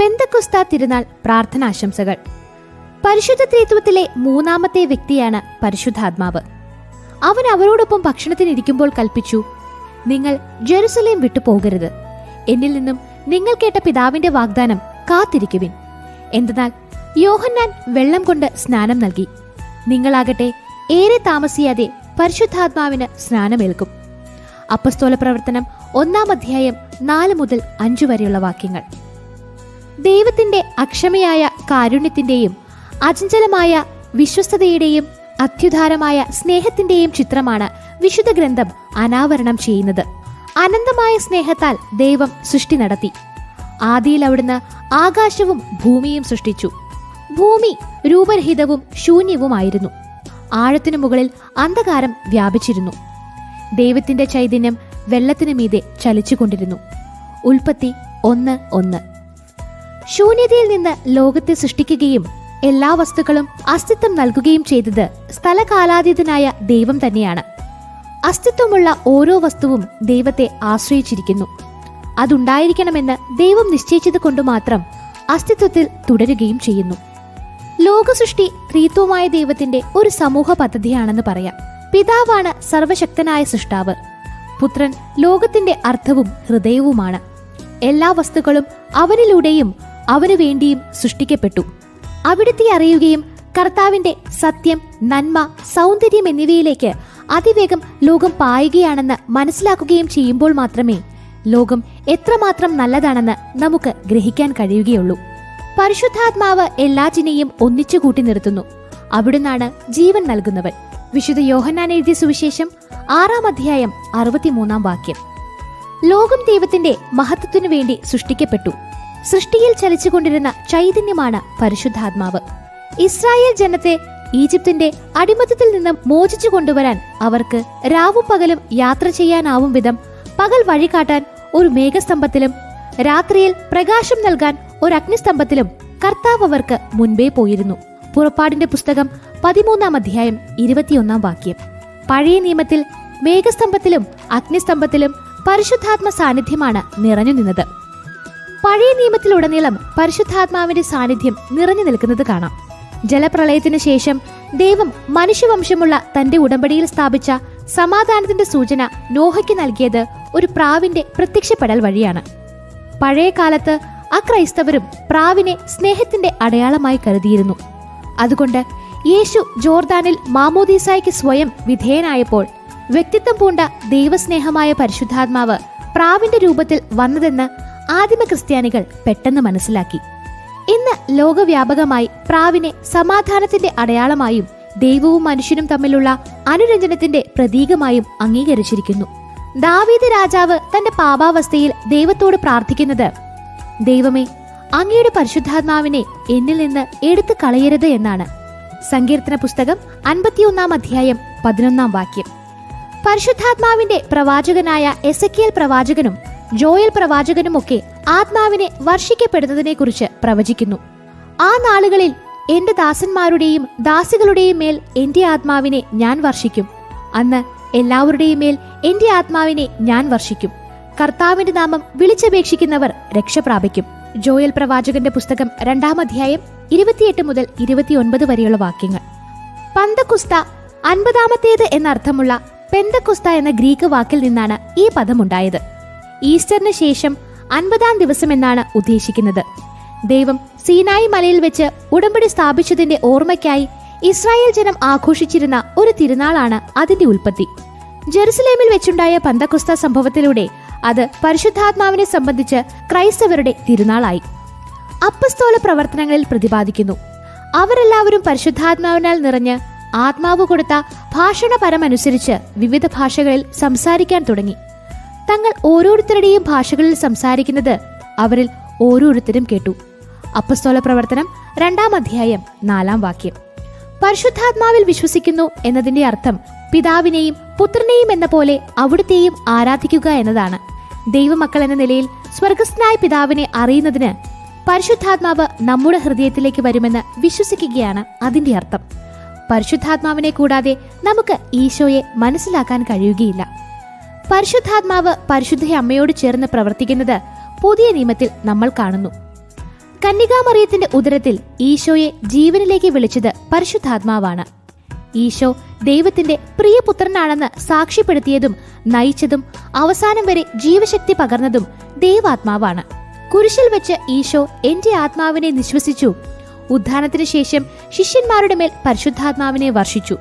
പെന്തക്കുസ്ത തിരുനാൾ പ്രാർത്ഥനാശംസകൾ. പരിശുദ്ധ ത്രിത്വത്തിലെ മൂന്നാമത്തെ വ്യക്തിയാണ് പരിശുദ്ധാത്മാവ്. അവൻ അവരോടൊപ്പം ഭക്ഷണത്തിനിരിക്കുമ്പോൾ കൽപ്പിച്ചു നിങ്ങൾ ജെറുസലേം വിട്ടു പോകരുത്. എന്നിൽ നിന്നും നിങ്ങൾ കേട്ട പിതാവിന്റെ വാഗ്ദാനം കാത്തിരിക്കുവിൻ. എന്തെന്നാൽ യോഹന്നാൻ വെള്ളം കൊണ്ട് സ്നാനം നൽകി. നിങ്ങളാകട്ടെ ഏറെ താമസിയാതെ പരിശുദ്ധാത്മാവിന് സ്നാനമേൽക്കും. അപ്പസ്തോല പ്രവർത്തനം ഒന്നാം അധ്യായം നാല് മുതൽ അഞ്ചു വരെയുള്ള വാക്യങ്ങൾ. ദൈവത്തിന്റെ അക്ഷമയായ കാരുണ്യത്തിന്റെയും അചഞ്ചലമായ വിശ്വസ്തതയുടെയും അത്യുധാരമായ സ്നേഹത്തിന്റെയും ചിത്രമാണ് വിശുദ്ധ ഗ്രന്ഥം അനാവരണം ചെയ്യുന്നത്. അനന്തമായ സ്നേഹത്താൽ ദൈവം സൃഷ്ടി നടത്തി. ആദിയിൽ അവിടുന്ന് ആകാശവും ഭൂമിയും സൃഷ്ടിച്ചു. ഭൂമി രൂപരഹിതവും ശൂന്യവുമായിരുന്നു. ആഴത്തിനു മുകളിൽ അന്ധകാരം വ്യാപിച്ചിരുന്നു. ദൈവത്തിന്റെ ചൈതന്യം വെള്ളത്തിനു മീതെ ചലിച്ചുകൊണ്ടിരുന്നു. ഉൽപ്പത്തി ഒന്ന് ഒന്ന്. ശൂന്യതയിൽ നിന്ന് ലോകത്തെ സൃഷ്ടിക്കുകയും എല്ലാ വസ്തുക്കളും അസ്തിത്വം നൽകുകയും ചെയ്തത് സ്ഥലകാലാതീതനായ ദൈവം തന്നെയാണ്. അസ്തിത്വമുള്ള ഓരോ വസ്തുവും ദൈവത്തെ ആശ്രയിച്ചിരിക്കുന്നു. അതുണ്ടായിരിക്കണമെന്ന് ദൈവം നിശ്ചയിച്ചത് കൊണ്ട് മാത്രം അസ്തിത്വത്തിൽ തുടരുകയും ചെയ്യുന്നു. ലോകസൃഷ്ടി ത്രീത്വമായ ദൈവത്തിന്റെ ഒരു സമൂഹ പദ്ധതിയാണെന്ന് പറയാം. പിതാവാണ് സർവശക്തനായ സൃഷ്ടാവ്. പുത്രൻ ലോകത്തിന്റെ അർത്ഥവും ഹൃദയവുമാണ്. എല്ലാ വസ്തുക്കളും അവനിലൂടെയും അവനു വേണ്ടിയും സൃഷ്ടിക്കപ്പെട്ടു. അവിടുത്തെ അറിയുകയും കർത്താവിന്റെ സത്യം നന്മ സൗന്ദര്യം എന്നിവയിലേക്ക് അതിവേഗം ലോകം പായുകയാണെന്ന് മനസ്സിലാക്കുകയും ചെയ്യുമ്പോൾ മാത്രമേ ലോകം എത്രമാത്രം നല്ലതാണെന്ന് നമുക്ക് ഗ്രഹിക്കാൻ കഴിയുകയുള്ളൂ. പരിശുദ്ധാത്മാവ് എല്ലാറ്റിനെയും ഒന്നിച്ചു കൂട്ടി നിർത്തുന്നു. അവിടുന്നാണ് ജീവൻ നൽകുന്നവൻ. വിശുദ്ധ യോഹന്നാൻ എഴുതിയ സുവിശേഷം ആറാം അധ്യായം അറുപത്തിമൂന്നാം വാക്യം. ലോകം ദൈവത്തിന്റെ മഹത്വത്തിനു വേണ്ടി സൃഷ്ടിക്കപ്പെട്ടു. സൃഷ്ടിയിൽ ചലിച്ചുകൊണ്ടിരുന്ന ചൈതന്യമാണ് പരിശുദ്ധാത്മാവ്. ഇസ്രായേൽ ജനത്തെ ഈജിപ്തിന്റെ അടിമത്തത്തിൽ നിന്നും മോചിച്ചു കൊണ്ടുവരാൻ അവർക്ക് രാവും പകലും യാത്ര ചെയ്യാനാവും വിധം പകൽ വഴികാട്ടാൻ ഒരു മേഘസ്തംഭത്തിലും രാത്രിയിൽ പ്രകാശം നൽകാൻ ഒരു അഗ്നിസ്തംഭത്തിലും കർത്താവ് അവർക്ക് മുൻപേ പോയിരുന്നു. പുറപ്പാടിന്റെ പുസ്തകം പതിമൂന്നാം അധ്യായം ഇരുപത്തിയൊന്നാം വാക്യം. പഴയ നിയമത്തിൽ മേഘസ്തംഭത്തിലും അഗ്നിസ്തംഭത്തിലും പരിശുദ്ധാത്മ സാന്നിധ്യമാണ് നിറഞ്ഞു നിന്നത്. പഴയ നിയമത്തിലുടനീളം പരിശുദ്ധാത്മാവിന്റെ സാന്നിധ്യം നിറഞ്ഞു നിൽക്കുന്നത് കാണാം. ജലപ്രളയത്തിന് ശേഷം ദൈവം മനുഷ്യവംശമുള്ള തന്റെ ഉടമ്പടിയിൽ സ്ഥാപിച്ച സമാധാനത്തിന്റെ സൂചന നോഹയ്ക്ക് നൽകിയത് ഒരു പ്രാവിന്റെ പ്രത്യക്ഷപ്പെടൽ വഴിയാണ്. പഴയ കാലത്ത് അക്രൈസ്തവരും പ്രാവിനെ സ്നേഹത്തിന്റെ അടയാളമായി കരുതിയിരുന്നു. അതുകൊണ്ട് യേശു ജോർദാനിൽ മാമോദീസായ്ക്ക് സ്വയം വിധേയനായപ്പോൾ വ്യക്തിത്വം പൂണ്ട ദൈവസ്നേഹമായ പരിശുദ്ധാത്മാവ് പ്രാവിന്റെ രൂപത്തിൽ വന്നതെന്ന് ആദിമ ക്രിസ്ത്യാനികൾ പെട്ടെന്ന് മനസ്സിലാക്കി. ഇന്ന് ലോകവ്യാപകമായി പ്രാവിനെ സമാധാനത്തിന്റെ അടയാളമായും ദൈവവും മനുഷ്യനും തമ്മിലുള്ള അനുരഞ്ജനത്തിന്റെ പ്രതീകമായും അംഗീകരിച്ചിരിക്കുന്നു. ദാവീദ് രാജാവ് തന്റെ പാപാവസ്ഥയിൽ ദൈവത്തോട് പ്രാർത്ഥിക്കുന്നത് ദൈവമേ അങ്ങയുടെ പരിശുദ്ധാത്മാവിനെ എന്നിൽ നിന്ന് എടുത്തു കളയരുത് എന്നാണ്. സങ്കീർത്തന പുസ്തകം അൻപത്തിയൊന്നാം അധ്യായം പതിനൊന്നാം വാക്യം. പരിശുദ്ധാത്മാവിന്റെ പ്രവാചകനായ എസക്കിയൽ പ്രവാചകനും ജോയൽ പ്രവാചകനുമൊക്കെ ആത്മാവിനെ വർഷിക്കപ്പെടുന്നതിനെക്കുറിച്ച് പ്രവചിക്കുന്നു. ആ നാളുകളിൽ എന്റെ ദാസന്മാരുടെയും ദാസികളുടെയും മേൽ എന്റെ ആത്മാവിനെ ഞാൻ വർഷിക്കും. അന്ന് എല്ലാവരുടെയും മേൽ എന്റെ ആത്മാവിനെ ഞാൻ വർഷിക്കും. കർത്താവിന്റെ നാമം വിളിച്ചപേക്ഷിക്കുന്നവർ രക്ഷപ്രാപിക്കും ജോയൽ പ്രവാചകന്റെ പുസ്തകം രണ്ടാം അധ്യായം ഇരുപത്തിയെട്ട് മുതൽ ഇരുപത്തിയൊൻപത് വരെയുള്ള വാക്യങ്ങൾ. പന്തക്കുസ്ത അൻപതാമത്തേത് എന്നർത്ഥമുള്ള പെന്തക്കുസ്ത എന്ന ഗ്രീക്ക് വാക്കിൽ നിന്നാണ് ഈ പദമുണ്ടായത്. ഈസ്റ്ററിന് ശേഷം അൻപതാം ദിവസം എന്നാണ് ഉദ്ദേശിക്കുന്നത്. ദൈവം സീനായി മലയിൽ വെച്ച് ഉടമ്പടി സ്ഥാപിച്ചതിന്റെ ഓർമ്മയ്ക്കായി ഇസ്രായേൽ ജനം ആഘോഷിച്ചിരുന്ന ഒരു തിരുനാളാണ് അതിന്റെ ഉൽപ്പത്തി. ജെറുസലേമിൽ വെച്ചുണ്ടായ പന്തക്കുസ്ത സംഭവത്തിലൂടെ അത് പരിശുദ്ധാത്മാവിനെ സംബന്ധിച്ച് ക്രൈസ്തവരുടെ തിരുനാളായി. അപ്പസ്തോല പ്രവർത്തനങ്ങളിൽ പ്രതിപാദിക്കുന്നു. അവരെല്ലാവരും പരിശുദ്ധാത്മാവിനാൽ നിറഞ്ഞ് ആത്മാവ് കൊടുത്ത ഭാഷണപരമനുസരിച്ച് വിവിധ ഭാഷകളിൽ സംസാരിക്കാൻ തുടങ്ങി. തങ്ങൾ ഓരോരുത്തരുടെയും ഭാഷകളിൽ സംസാരിക്കുന്നത് അവരിൽ ഓരോരുത്തരും കേട്ടു. അപ്പസ്തോല പ്രവർത്തനം രണ്ടാം അധ്യായം നാലാം വാക്യം. പരിശുദ്ധാത്മാവിൽ വിശ്വസിക്കുന്നു എന്നതിന്റെ അർത്ഥം പിതാവിനെയും പുത്രനെയും എന്ന പോലെ അവിടുത്തെയും ആരാധിക്കുക എന്നതാണ്. ദൈവമക്കൾ എന്ന നിലയിൽ സ്വർഗസ്ഥനായ പിതാവിനെ അറിയുന്നതിന് പരിശുദ്ധാത്മാവ് നമ്മുടെ ഹൃദയത്തിലേക്ക് വരുമെന്ന് വിശ്വസിക്കുകയാണ് അതിന്റെ അർത്ഥം. പരിശുദ്ധാത്മാവിനെ കൂടാതെ നമുക്ക് ഈശോയെ മനസ്സിലാക്കാൻ കഴിയുകയില്ല. പരിശുദ്ധാത്മാവ് പരിശുദ്ധ അമ്മയോട് ചേർന്ന് പ്രവർത്തിക്കുന്നത് പുതിയ നിയമത്തിൽ നമ്മൾ കാണുന്നു. കന്യകാമറിയത്തിന്റെ ഉദരത്തിൽ ഈശോയെ ജീവനിലേക്ക് വിളിച്ചത് പരിശുദ്ധാത്മാവാണ്. ഈശോ ദൈവത്തിന്റെ പ്രിയപുത്രനാണെന്ന് സാക്ഷ്യപ്പെടുത്തിയതും നയിച്ചതും അവസാനം വരെ ജീവശക്തി പകർന്നതും ദൈവാത്മാവാണ്. കുരിശിൽ വെച്ച് ഈശോ എന്റെ ആത്മാവിനെ നിശ്വസിച്ചു. ഉദ്ധാനത്തിന് ശേഷം ശിഷ്യന്മാരുടെ മേൽ പരിശുദ്ധാത്മാവിനെ വർഷിച്ചു.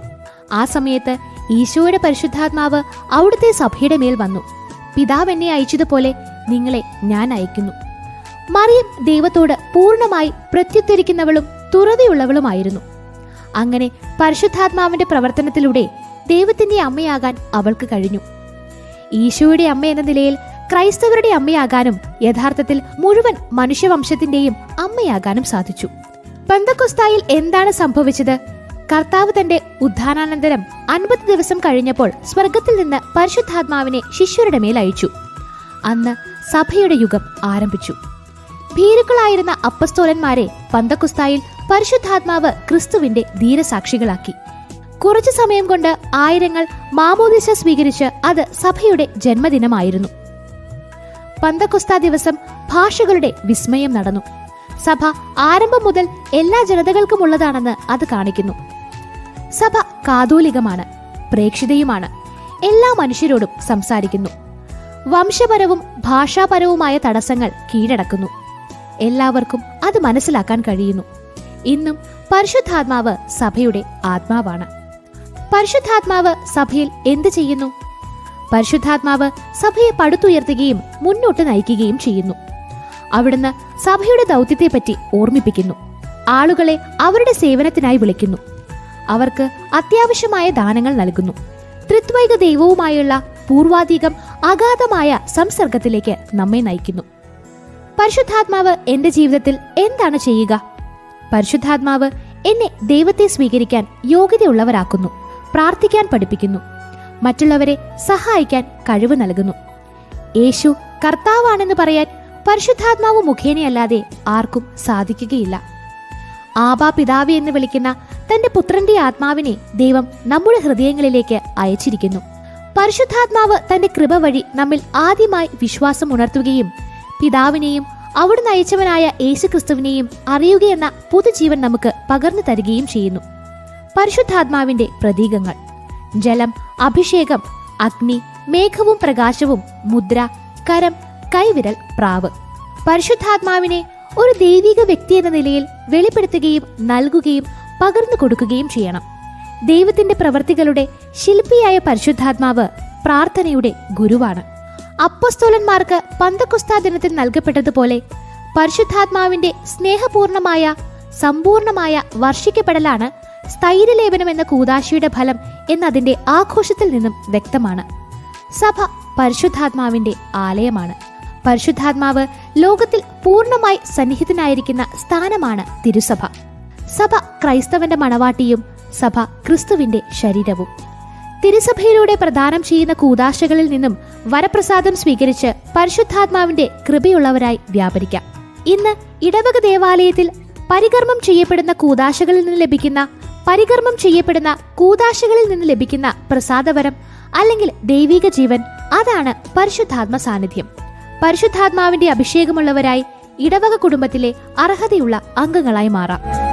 ആ സമയത്ത് ഈശോയുടെ പരിശുദ്ധാത്മാവ് അവിടുത്തെ സഭയുടെ മേൽ വന്നു. പിതാവ് എന്നെ അയച്ചതുപോലെ നിങ്ങളെ ഞാൻ അയക്കുന്നു. മറിയം ദൈവത്തോട് പൂർണമായി പ്രത്യുത്തരിക്കുന്നവളും തുറതിയുള്ളവളുമായിരുന്നു അങ്ങനെ പരിശുദ്ധാത്മാവിന്റെ പ്രവർത്തനത്തിലൂടെ ദൈവത്തിന്റെ അമ്മയാകാൻ അവൾക്ക് കഴിഞ്ഞു. ഈശോയുടെ അമ്മ എന്ന നിലയിൽ ക്രൈസ്തവരുടെ അമ്മയാകാനും യഥാർത്ഥത്തിൽ മുഴുവൻ മനുഷ്യവംശത്തിന്റെയും അമ്മയാകാനും സാധിച്ചു. പന്തക്കൊസ്തായിൽ എന്താണ് സംഭവിച്ചത്? കർത്താവ് തന്റെ ഉദ്ധാനാനന്തരം അൻപത് ദിവസം കഴിഞ്ഞപ്പോൾ സ്വർഗത്തിൽ നിന്ന് പരിശുദ്ധാത്മാവിനെ ശിഷ്യരുടെ മേൽ അയച്ചു. അന്ന് സഭയുടെ യുഗം ആരംഭിച്ചു. ഭീരുക്കളായിരുന്ന അപ്പസ്തോലന്മാരെ പന്തക്കുസ്തായിൽ പരിശുദ്ധാത്മാവ് ക്രിസ്തുവിന്റെ ധീരസാക്ഷികളാക്കി. കുറച്ചു സമയം കൊണ്ട് ആയിരങ്ങൾ മാമോദിസ സ്വീകരിച്ച് അത് സഭയുടെ ജന്മദിനമായിരുന്നു. പന്തക്കുസ്ത ദിവസം ഭാഷകളുടെ വിസ്മയം നടന്നു. സഭ ആരംഭം മുതൽ എല്ലാ ജനതകൾക്കുമുള്ളതാണെന്ന് അത് കാണിക്കുന്നു. സഭ കാതോലികമാണ് പ്രേക്ഷിതയുമാണ്. എല്ലാ മനുഷ്യരോടും സംസാരിക്കുന്നു. വംശപരവും ഭാഷാപരവുമായ തടസ്സങ്ങൾ കീഴടക്കുന്നു. എല്ലാവർക്കും അത് മനസ്സിലാക്കാൻ കഴിയുന്നു. ഇന്നും പരിശുദ്ധാത്മാവ് സഭയുടെ ആത്മാവാണ്. പരിശുദ്ധാത്മാവ് സഭയിൽ എന്ത് ചെയ്യുന്നു? പരിശുദ്ധാത്മാവ് സഭയെ പടുത്തുയർത്തുകയും മുന്നോട്ട് നയിക്കുകയും ചെയ്യുന്നു. അവിടുന്ന് സഭയുടെ ദൗത്യത്തെപ്പറ്റി ഓർമ്മിപ്പിക്കുന്നു. ആളുകളെ അവരുടെ സേവനത്തിനായി വിളിക്കുന്നു. അവർക്ക് അത്യാവശ്യമായ ദാനങ്ങൾ നൽകുന്നു. ത്രിത്വൈക ദൈവവുമായുള്ള പൂർവാധികം അഗാധമായ സംസർഗത്തിലേക്ക് നമ്മെ നയിക്കുന്നു. പരിശുദ്ധാത്മാവ് എന്റെ ജീവിതത്തിൽ എന്താണ് ചെയ്യുക? പരിശുദ്ധാത്മാവ് എന്നെ ദൈവത്തെ സ്വീകരിക്കാൻ യോഗ്യതയുള്ളവരാക്കുന്നു പ്രാർത്ഥിക്കാൻ പഠിപ്പിക്കുന്നു മറ്റുള്ളവരെ സഹായിക്കാൻ കഴിവ് നൽകുന്നു. യേശു കർത്താവാണെന്ന് പറയാൻ പരിശുദ്ധാത്മാവ് മുഖേനയല്ലാതെ ആർക്കും സാധിക്കുകയില്ല. ആബാ പിതാവി എന്ന് വിളിക്കുന്ന തന്റെ പുത്രന്റെ ആത്മാവിനെ ദൈവം നമ്മുടെ ഹൃദയങ്ങളിലേക്ക് അയച്ചിരിക്കുന്നു. പരിശുദ്ധാത്മാവ് തന്റെ കൃപ വഴി നമ്മിൽ ആദ്യമായി വിശ്വാസം ഉണർത്തുകയും പിതാവിനെയും അവിടുന്ന് അയച്ചവനായ യേശുക്രിസ്തുവിനെയും അറിയുകയെന്ന പുതുജീവൻ നമുക്ക് പകർന്നു തരികയും ചെയ്യുന്നു. പരിശുദ്ധാത്മാവിന്റെ പ്രതീകങ്ങൾ. ജലം അഭിഷേകം അഗ്നി മേഘവും പ്രകാശവും മുദ്ര കരം കൈവിരൽ പ്രാവ്. പരിശുദ്ധാത്മാവിനെ ഒരു ദൈവിക വ്യക്തി എന്ന നിലയിൽ വെളിപ്പെടുത്തുകയും നൽകുകയും പകർന്നു കൊടുക്കുകയും ചെയ്യണം. ദൈവത്തിന്റെ പ്രവർത്തികളുടെ ശില്പിയായ പരിശുദ്ധാത്മാവ് പ്രാർത്ഥനയുടെ ഗുരുവാണ്. അപ്പസ്തോലന്മാർക്ക് പന്തക്കുസ്താ ദിനത്തിൽ നൽകപ്പെട്ടതുപോലെ പരിശുദ്ധാത്മാവിന്റെ സ്നേഹപൂർണമായ സമ്പൂർണമായ വർഷിക്കപ്പെടലാണ് സ്ഥൈര്യലേപനം എന്ന കൂതാശിയുടെ ഫലം എന്നതിന്റെ ആഘോഷത്തിൽ നിന്നും വ്യക്തമാണ്. സഭ പരിശുദ്ധാത്മാവിന്റെ ആലയമാണ്. പരിശുദ്ധാത്മാവ് ലോകത്തിൽ പൂർണമായി സന്നിഹിതനായിരിക്കുന്ന സ്ഥാനമാണ് തിരുസഭ. സഭ ക്രൈസ്തവന്റെ മണവാട്ടിയും സഭ ക്രിസ്തുവിന്റെ ശരീരവും. തിരുസഭയിലൂടെ പ്രദാനം ചെയ്യുന്ന കൂതാശകളിൽ നിന്നും വരപ്രസാദം സ്വീകരിച്ച് പരിശുദ്ധാത്മാവിന്റെ കൃപയുള്ളവരായി വ്യാപരിക്കാം. ഇന്ന് ഇടവക ദേവാലയത്തിൽ പരികർമ്മം ചെയ്യപ്പെടുന്ന കൂതാശകളിൽ നിന്ന് ലഭിക്കുന്ന പരികർമ്മം ചെയ്യപ്പെടുന്ന കൂതാശകളിൽ നിന്ന് ലഭിക്കുന്ന പ്രസാദവരം അല്ലെങ്കിൽ ദൈവിക ജീവൻ അതാണ് പരിശുദ്ധാത്മ സാന്നിധ്യം. പരിശുദ്ധാത്മാവിന്റെ അഭിഷേകമുള്ളവരായി ഇടവക കുടുംബത്തിലെ അർഹതയുള്ള അംഗങ്ങളായി മാറാം.